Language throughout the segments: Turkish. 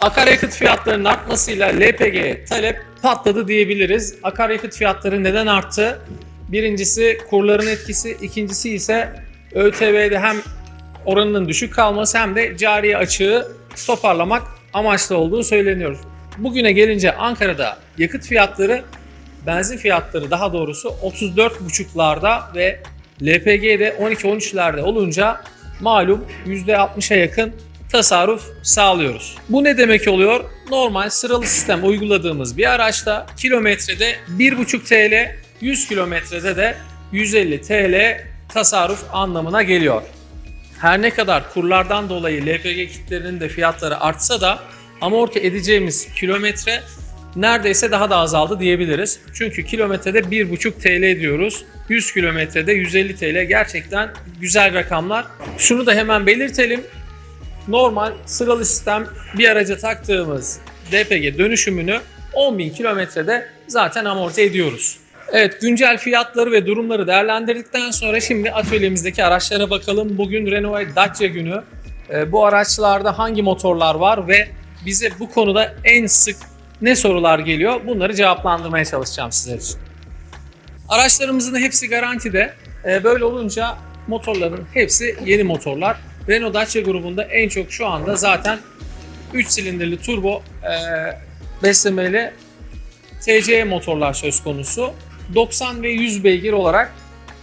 Akaryakıt fiyatlarının artmasıyla LPG'ye talep patladı diyebiliriz. Akaryakıt fiyatları neden arttı? Birincisi kurların etkisi, ikincisi ise ÖTV'de hem oranının düşük kalması hem de cari açığı toparlamak amaçlı olduğu söyleniyor. Bugüne gelince Ankara'da yakıt fiyatları, benzin fiyatları daha doğrusu 34,5'larda ve LPG'de 12-13'lerde olunca malum %60'a yakın tasarruf sağlıyoruz. Bu ne demek oluyor? Normal sıralı sistem uyguladığımız bir araçta kilometrede 1,5 TL, 100 kilometrede de 150 TL tasarruf anlamına geliyor. Her ne kadar kurlardan dolayı LPG kitlerinin de fiyatları artsa da amorti edeceğimiz kilometre neredeyse daha da azaldı diyebiliriz. Çünkü kilometrede 1,5 TL diyoruz. 100 kilometrede 150 TL gerçekten güzel rakamlar. Şunu da hemen belirtelim. Normal sıralı sistem bir araca taktığımız DPG dönüşümünü 10.000 kilometrede zaten amorti ediyoruz. Evet güncel fiyatları ve durumları değerlendirdikten sonra şimdi atölyemizdeki araçlara bakalım. Bugün Renault Dacia günü. Ee, bu araçlarda hangi motorlar var ve bize bu konuda en sık ne sorular geliyor bunları cevaplandırmaya çalışacağım sizler için. Araçlarımızın hepsi garantide. Ee, Böyle olunca motorların hepsi yeni motorlar. Renault Dacia grubunda en çok şu anda zaten 3 silindirli turbo e, beslemeli TCE motorlar söz konusu. 90 ve 100 beygir olarak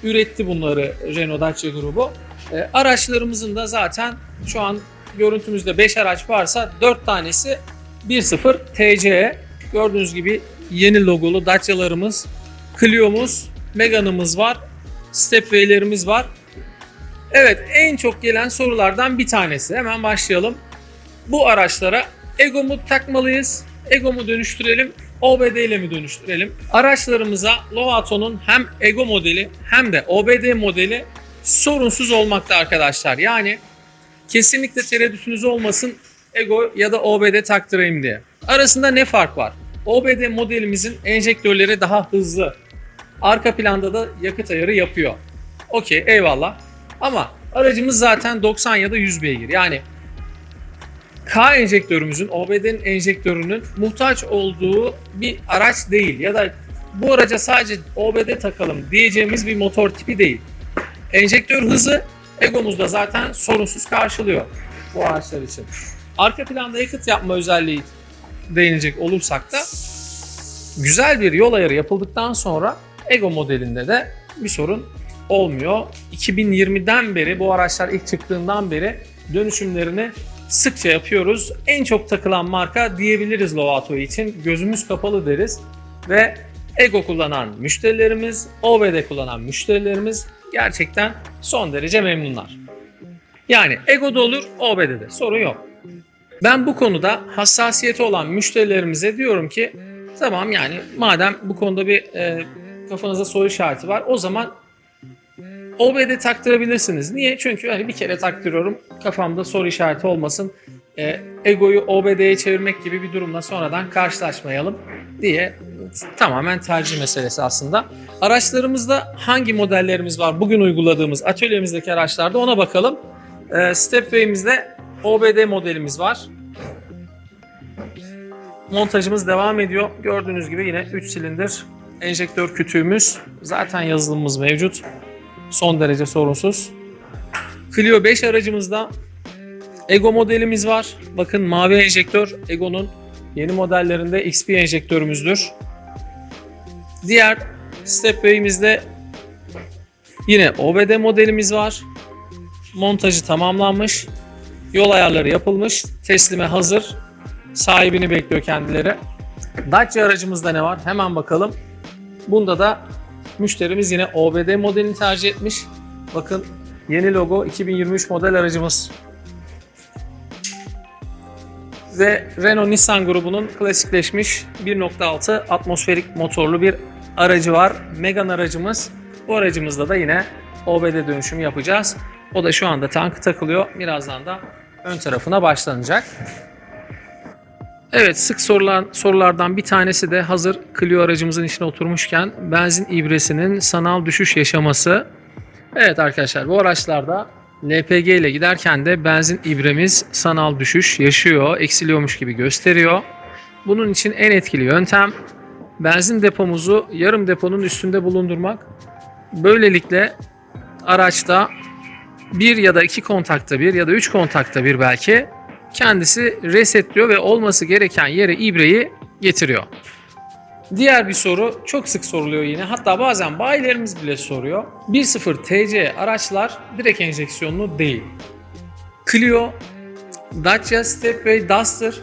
üretti bunları Renault Dacia grubu. E, araçlarımızın da zaten şu an görüntümüzde 5 araç varsa 4 tanesi 1.0 TCE. Gördüğünüz gibi yeni logolu Dacia'larımız, Clio'muz, Megane'ımız var, Stepway'lerimiz var. Evet en çok gelen sorulardan bir tanesi. Hemen başlayalım. Bu araçlara Ego mu takmalıyız? Ego mu dönüştürelim? OBD ile mi dönüştürelim? Araçlarımıza Lovato'nun hem Ego modeli hem de OBD modeli sorunsuz olmakta arkadaşlar. Yani kesinlikle tereddütünüz olmasın Ego ya da OBD taktırayım diye. Arasında ne fark var? OBD modelimizin enjektörleri daha hızlı. Arka planda da yakıt ayarı yapıyor. Okey eyvallah. Ama aracımız zaten 90 ya da 100 beygir. Yani K enjektörümüzün, OBD'nin enjektörünün muhtaç olduğu bir araç değil. Ya da bu araca sadece OBD takalım diyeceğimiz bir motor tipi değil. Enjektör hızı egomuzda zaten sorunsuz karşılıyor bu araçlar için. Arka planda yakıt yapma özelliği değinecek olursak da güzel bir yol ayarı yapıldıktan sonra Ego modelinde de bir sorun olmuyor. 2020'den beri bu araçlar ilk çıktığından beri dönüşümlerini sıkça yapıyoruz. En çok takılan marka diyebiliriz Lovato için. Gözümüz kapalı deriz ve Ego kullanan müşterilerimiz, OBD kullanan müşterilerimiz gerçekten son derece memnunlar. Yani Ego'da olur, OBD'de sorun yok. Ben bu konuda hassasiyeti olan müşterilerimize diyorum ki tamam yani madem bu konuda bir e, kafanızda soru işareti var o zaman OBD taktırabilirsiniz. Niye? Çünkü hani bir kere taktırıyorum kafamda soru işareti olmasın. E, egoyu OBD'ye çevirmek gibi bir durumla sonradan karşılaşmayalım diye tamamen tercih meselesi aslında. Araçlarımızda hangi modellerimiz var bugün uyguladığımız atölyemizdeki araçlarda ona bakalım. E, Stepway'imizde OBD modelimiz var. Montajımız devam ediyor. Gördüğünüz gibi yine 3 silindir enjektör kütüğümüz. Zaten yazılımımız mevcut. Son derece sorunsuz. Clio 5 aracımızda Ego modelimiz var. Bakın mavi enjektör Ego'nun yeni modellerinde XP enjektörümüzdür. Diğer Stepway'imizde yine OBD modelimiz var. Montajı tamamlanmış. Yol ayarları yapılmış. Teslime hazır. Sahibini bekliyor kendileri. Dacia aracımızda ne var? Hemen bakalım. Bunda da müşterimiz yine OBD modelini tercih etmiş. Bakın yeni logo 2023 model aracımız. Ve Renault Nissan grubunun klasikleşmiş 1.6 atmosferik motorlu bir aracı var. Megane aracımız. Bu aracımızda da yine OBD dönüşümü yapacağız. O da şu anda tankı takılıyor. Birazdan da ön tarafına başlanacak. Evet sık sorulan sorulardan bir tanesi de hazır Clio aracımızın içine oturmuşken benzin ibresinin sanal düşüş yaşaması. Evet arkadaşlar bu araçlarda LPG ile giderken de benzin ibremiz sanal düşüş yaşıyor, eksiliyormuş gibi gösteriyor. Bunun için en etkili yöntem benzin depomuzu yarım deponun üstünde bulundurmak. Böylelikle araçta bir ya da iki kontakta bir ya da üç kontakta bir belki kendisi resetliyor ve olması gereken yere ibreyi getiriyor. Diğer bir soru çok sık soruluyor yine. Hatta bazen bayilerimiz bile soruyor. 1.0 TC araçlar direkt enjeksiyonlu değil. Clio, Dacia Stepway Duster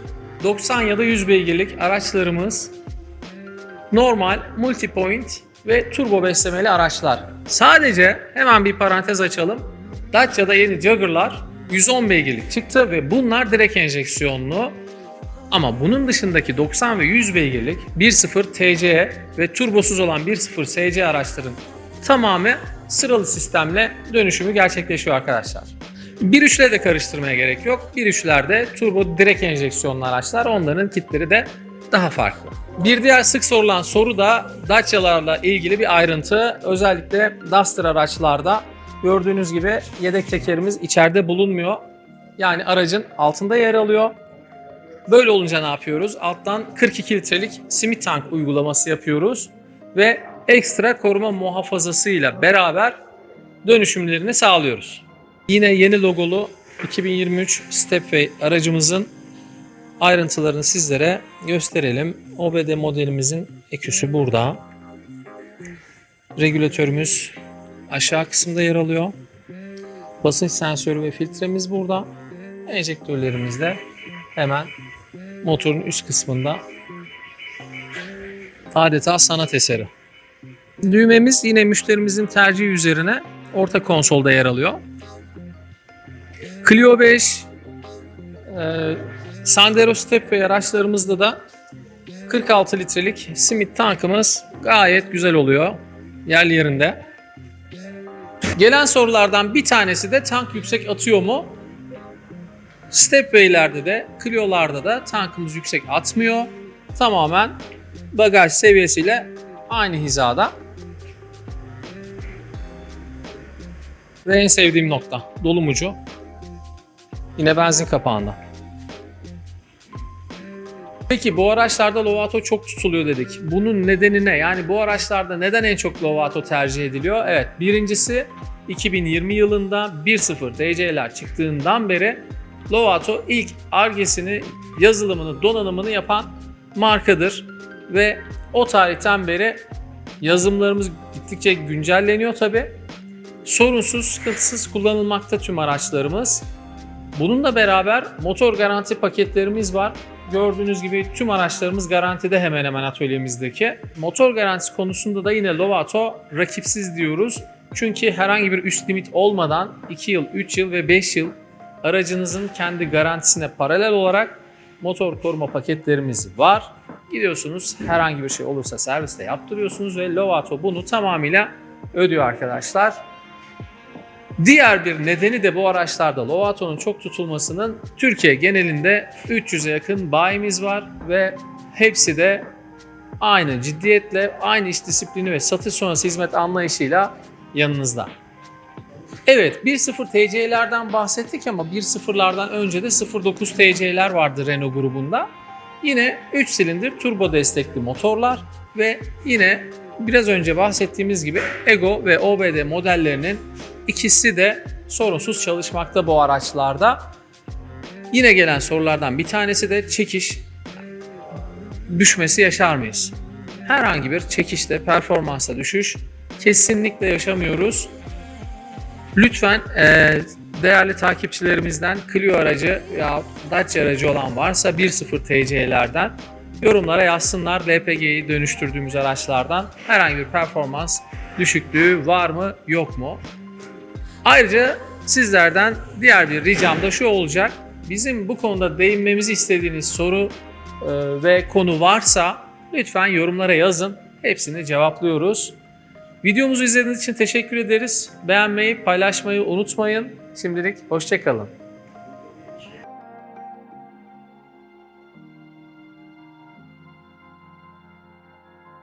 90 ya da 100 beygirlik araçlarımız normal, multipoint ve turbo beslemeli araçlar. Sadece hemen bir parantez açalım. Dacia'da yeni Jugger'lar 110 beygirlik çıktı ve bunlar direkt enjeksiyonlu. Ama bunun dışındaki 90 ve 100 beygirlik 1.0 TC ve turbosuz olan 1.0 SC araçların tamamı sıralı sistemle dönüşümü gerçekleşiyor arkadaşlar. 1.3'le de karıştırmaya gerek yok. 1.3'lerde turbo direkt enjeksiyonlu araçlar onların kitleri de daha farklı. Bir diğer sık sorulan soru da Dacia'larla ilgili bir ayrıntı. Özellikle Duster araçlarda gördüğünüz gibi yedek tekerimiz içeride bulunmuyor. Yani aracın altında yer alıyor. Böyle olunca ne yapıyoruz? Alttan 42 litrelik simit tank uygulaması yapıyoruz ve ekstra koruma muhafazasıyla beraber dönüşümlerini sağlıyoruz. Yine yeni logolu 2023 Stepway aracımızın ayrıntılarını sizlere gösterelim. OBD modelimizin eküsü burada. Regülatörümüz aşağı kısımda yer alıyor. Basınç sensörü ve filtremiz burada. Enjektörlerimiz de hemen motorun üst kısmında. Adeta sanat eseri. Düğmemiz yine müşterimizin tercihi üzerine orta konsolda yer alıyor. Clio 5, e, Sandero Stepway araçlarımızda da 46 litrelik simit tankımız gayet güzel oluyor. Yerli yerinde. Gelen sorulardan bir tanesi de tank yüksek atıyor mu? Stepway'lerde de, Clio'larda da tankımız yüksek atmıyor. Tamamen bagaj seviyesiyle aynı hizada. Ve en sevdiğim nokta dolum ucu. Yine benzin kapağında. Peki bu araçlarda Lovato çok tutuluyor dedik. Bunun nedeni ne? Yani bu araçlarda neden en çok Lovato tercih ediliyor? Evet birincisi 2020 yılında 1.0 DC'ler çıktığından beri Lovato ilk argesini, yazılımını, donanımını yapan markadır. Ve o tarihten beri yazılımlarımız gittikçe güncelleniyor tabi. Sorunsuz, sıkıntısız kullanılmakta tüm araçlarımız. Bununla beraber motor garanti paketlerimiz var. Gördüğünüz gibi tüm araçlarımız garantide hemen hemen atölyemizdeki. Motor garantisi konusunda da yine Lovato rakipsiz diyoruz. Çünkü herhangi bir üst limit olmadan 2 yıl, 3 yıl ve 5 yıl aracınızın kendi garantisine paralel olarak motor koruma paketlerimiz var. Gidiyorsunuz herhangi bir şey olursa serviste yaptırıyorsunuz ve Lovato bunu tamamıyla ödüyor arkadaşlar. Diğer bir nedeni de bu araçlarda Lovato'nun çok tutulmasının Türkiye genelinde 300'e yakın bayimiz var ve hepsi de aynı ciddiyetle, aynı iş disiplini ve satış sonrası hizmet anlayışıyla yanınızda. Evet 1.0 TC'lerden bahsettik ama 1.0'lardan önce de 0.9 TC'ler vardı Renault grubunda. Yine 3 silindir turbo destekli motorlar ve yine biraz önce bahsettiğimiz gibi Ego ve OBD modellerinin ikisi de sorunsuz çalışmakta bu araçlarda. Yine gelen sorulardan bir tanesi de çekiş düşmesi yaşar mıyız? Herhangi bir çekişte performansa düşüş kesinlikle yaşamıyoruz. Lütfen e, değerli takipçilerimizden Clio aracı ya Dacia aracı olan varsa 1.0 TC'lerden yorumlara yazsınlar. LPG'yi dönüştürdüğümüz araçlardan herhangi bir performans düşüklüğü var mı yok mu? Ayrıca sizlerden diğer bir ricam da şu olacak. Bizim bu konuda değinmemizi istediğiniz soru e, ve konu varsa lütfen yorumlara yazın. Hepsini cevaplıyoruz. Videomuzu izlediğiniz için teşekkür ederiz. Beğenmeyi, paylaşmayı unutmayın. Şimdilik hoşçakalın.